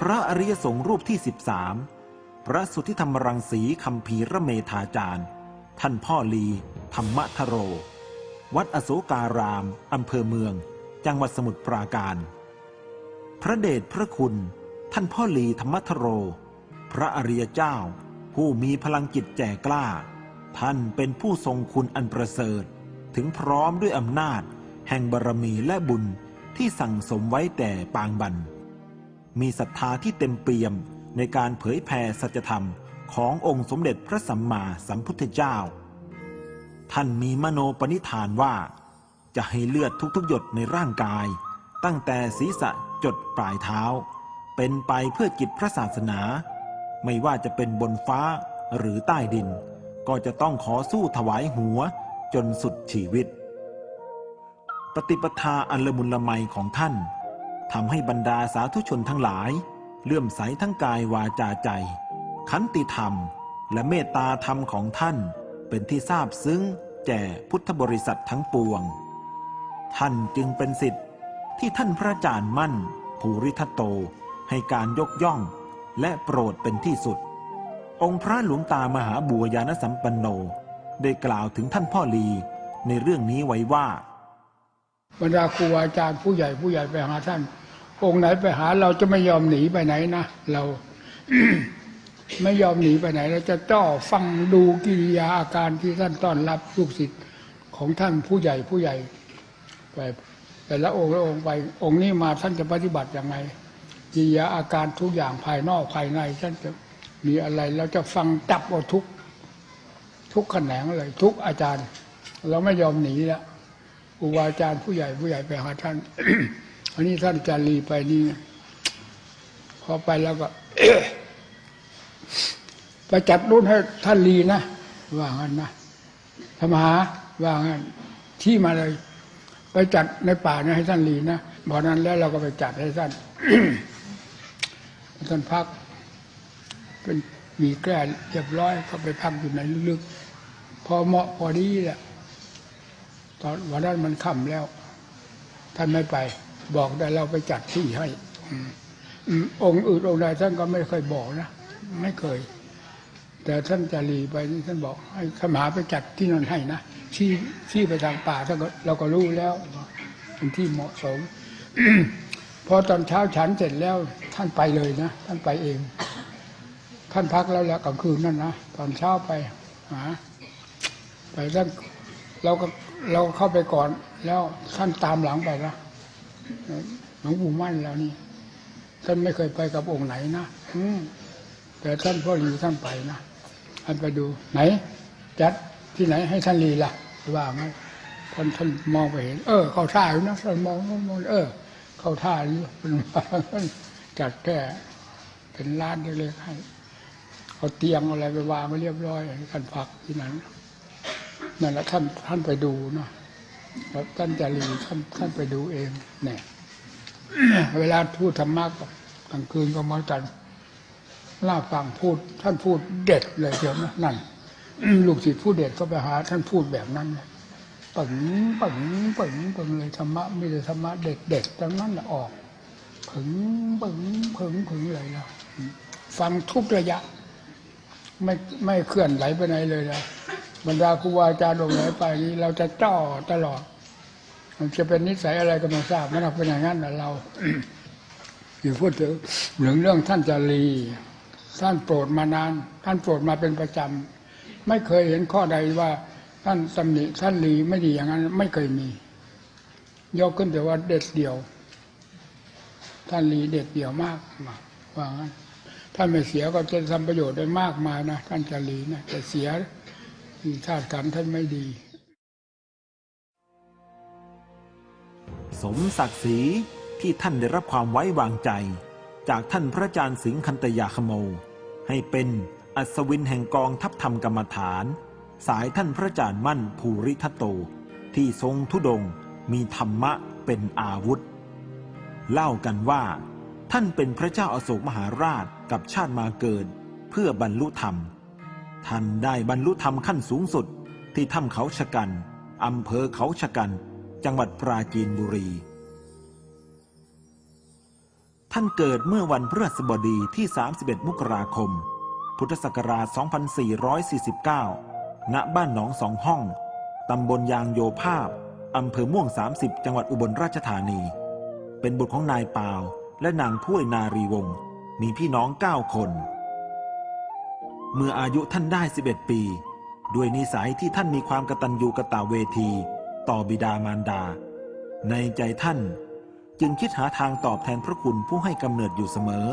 พระอริยสงฆ์รูปที่ 13 พระสุทธิธรรมรังสีคำพีระเมธาจารย์ ท่านพ่อลี ธรรมทโร วัดอโศการามอำเภอเมือง จังหวัดสมุทรปราการ พระเดชพระคุณ ท่านพ่อลีธรรมทโร พระอริยเจ้า ผู้มีพลังจิตแจกล้า ท่านเป็นผู้ทรงคุณอันประเสริฐ ถึงพร้อมด้วยอำนาจ แห่งบารมีและบุญที่สั่งสมไว้แต่ปางบัน มีศรัทธาที่เต็มเปี่ยมในการเผยแผ่สัจธรรมขององค์สมเด็จพระสัมมาสัมพุทธเจ้า ท่านมีมโนปณิธานว่า จะให้เลือดทุกๆหยดในร่างกาย ตั้งแต่ศีรษะจดปลายเท้า เป็นไปเพื่อกิจพระศาสนา ไม่ว่าจะเป็นบนฟ้าหรือใต้ดิน ก็จะต้องขอสู้ถวายหัวจนสุดชีวิต ปฏิปทาอันละมุนละไมของท่าน ทำให้บรรดาสาธุชนทั้งหลาย เลื่อมใสทั้งกายวาจาใจ ขันติธรรม และเมตตาธรรมของท่านเป็นที่ทราบซึ้งแก่พุทธบริษัททั้งปวง ท่านจึงเป็นสิทธิ์ที่ท่านพระอาจารย์มั่น ภูริทัตโตให้การยกย่องและโปรดเป็นที่สุด องค์พระหลวงตามหาบัวยานสัมปันโน ได้กล่าวถึงท่านพ่อลีในเรื่องนี้ไว้ว่า บรรดาครูอาจารย์ผู้ใหญ่ผู้ใหญ่ไปหาท่าน องค์ไหนไปหาเราจะไม่ยอมหนีไปไหนนะเราไม่ยอมหนีไปไหน เราจะจ้อฟังดูกิริยาอาการที่ท่านต้อนรับลูกศิษย์ของท่านผู้ใหญ่ผู้ใหญ่ไปแต่ละองค์ละองค์ไป องค์นี้มาท่านจะปฏิบัติอยังไงกิริยาอาการทุกอย่างภายนอกภายใน ท่านจะมีอะไรเราจะฟังจับเอาทุกทุกแขนงเลย ทุกอาจารย์ เราไม่ยอมหนีแล้ว ครูบาอาจารย์ผู้ใหญ่ผู้ใหญ่ไปหาท่านอันนี้ท่านอาจารย์ลีไปนี่พอไปแล้วก็ไปจัดรุ่นให้ท่านลีนะว่างั้นนะธรรมหาว่างั้นที่มาเลยไปจัดในป่าเนี่ยให้ท่านลีนะบอกนั้นแล้วเราก็ไปจัดให้ท่านท่านพัก เป็นมีแกล้เรียบร้อยก็ไปพักอยู่ในลึกๆพอเหมาะพอดีแหละ ตอนวันนั้นมันค่ำแล้ว ท่านไม่ไป บอกแต่เราไปจัดที่ให้อองค์อื่นองค์ใดท่านก็ไม่เคยบอกนะไม่เคย แต่ท่านจารีไปนี่ท่านบอก ให้ขมหาไปจัดที่นั่นให้นะที่ที่ไปทางป่าท่านก็เราก็รู้แล้วเป็นที่เหมาะสมพอตอนเช้าฉันเสร็จแล้วท่านไปเลยนะท่านไปเอง ท่านพักแล้วแล้วกลางคืนนั่นนะตอนเช้าไปหาไปท่านเราก็ เราเข้าไปก่อน แล้วท่านตามหลังไปนะหลวงปู่มั่นแล้วนี่ท่านไม่เคยไปกับองค์ไหนนะอืมแต่ท่านพ่อรีท่านไปนะท่านไปดูไหน จัดที่ไหนให้ท่านรีล่ะว่างั้นท่านท่านมองไปเห็น เออ เข้าท่าอยู่นะท่านมองมองมองเออ เข้าท่าอยู่เป็นว่าจัดแก้เป็นร้านเล็กๆให้เอาเตียงอะไรไปวางไว้เรียบร้อยให้ท่านพักที่นั้น นั่นแหละท่านท่านไปดูเนาะแล้วท่านจารีท่านท่านไปดูเอง เนี่ย เวลาพูดธรรมะกลางคืนก็มาจันล่าฟังพูด ท่านพูดเด็ดเลยเดียวนะนั่นลูกศิษย์ผู้เด็ดก็ไปหา ท่านพูดแบบนั้นปึ๋งปึ๋งปึ๋งปึ๋งเลยธรรมะไม่ได้ธรรมะเด็ดเด็ดทั้งนั้นแหละออกผึ๋งปึ๋งผึ๋งผึ๋งเลยนะฟังทุกระยะ ไม่ไม่เคลื่อนไหลไปไหนเลยนะ บรรดาครูบาอาจารย์องค์ไหนไปนี้เราจะจ่อตลอด มันจะเป็นนิสัยอะไรก็ไม่ทราบมันเป็นอย่างนั้นนะเราอยู่พูดถึงเรื่องเรื่องท่านจารีท่านโปรดมานาน ท่านโปรดมาเป็นประจำไม่เคยเห็นข้อใดว่า ท่านตำหนิท่านลีไม่ดีอย่างนั้น ไม่เคยมี ยกขึ้นแต่ว่าเด็ดเดี่ยว ท่านลีเด็ดเดี่ยวมากว่างั้นท่านไม่เสียก็จะทำประโยชน์ได้มากมายนะท่านจารีนะแต่เสีย ธาตุขันท่านไม่ดี สมศักดิ์ศรีที่ท่านได้รับความไว้วางใจ จากท่านพระอาจารย์สิงห์คันตยาขโม ให้เป็นอัศวินแห่งกองทัพธรรมกรรมฐาน สายท่านพระอาจารย์มั่นภูริทัตโต ที่ทรงทุดงมีธรรมะเป็นอาวุธ เล่ากันว่า ท่านเป็นพระเจ้าอาโศกมหาราชกับชาติมาเกิด เพื่อบรรลุธรรม ท่านได้บรรลุธรรมขั้นสูงสุดที่ถ้ำเขาชะกัน อำเภอเขาชะกัน จังหวัดปราจีนบุรี ท่านเกิดเมื่อวันพฤหัสบดีที่ 31 มกราคม พุทธศักราช 2449 ณ บ้านหนองสองห้อง ตำบลยางโยภาพ อำเภอม่วง 30 จังหวัดอุบลราชธานี เป็นบุตรของนายเปาและนางถ้วยนารีวงศ์มีพี่น้อง 9 คน เมื่ออายุท่านได้ 11 ปี ด้วยนิสัยที่ท่านมีความกตัญญูกะตะเวที ต่อบิดามารดา ในใจท่านจึงคิดหาทางตอบแทนพระคุณผู้ให้กำเนิดอยู่เสมอ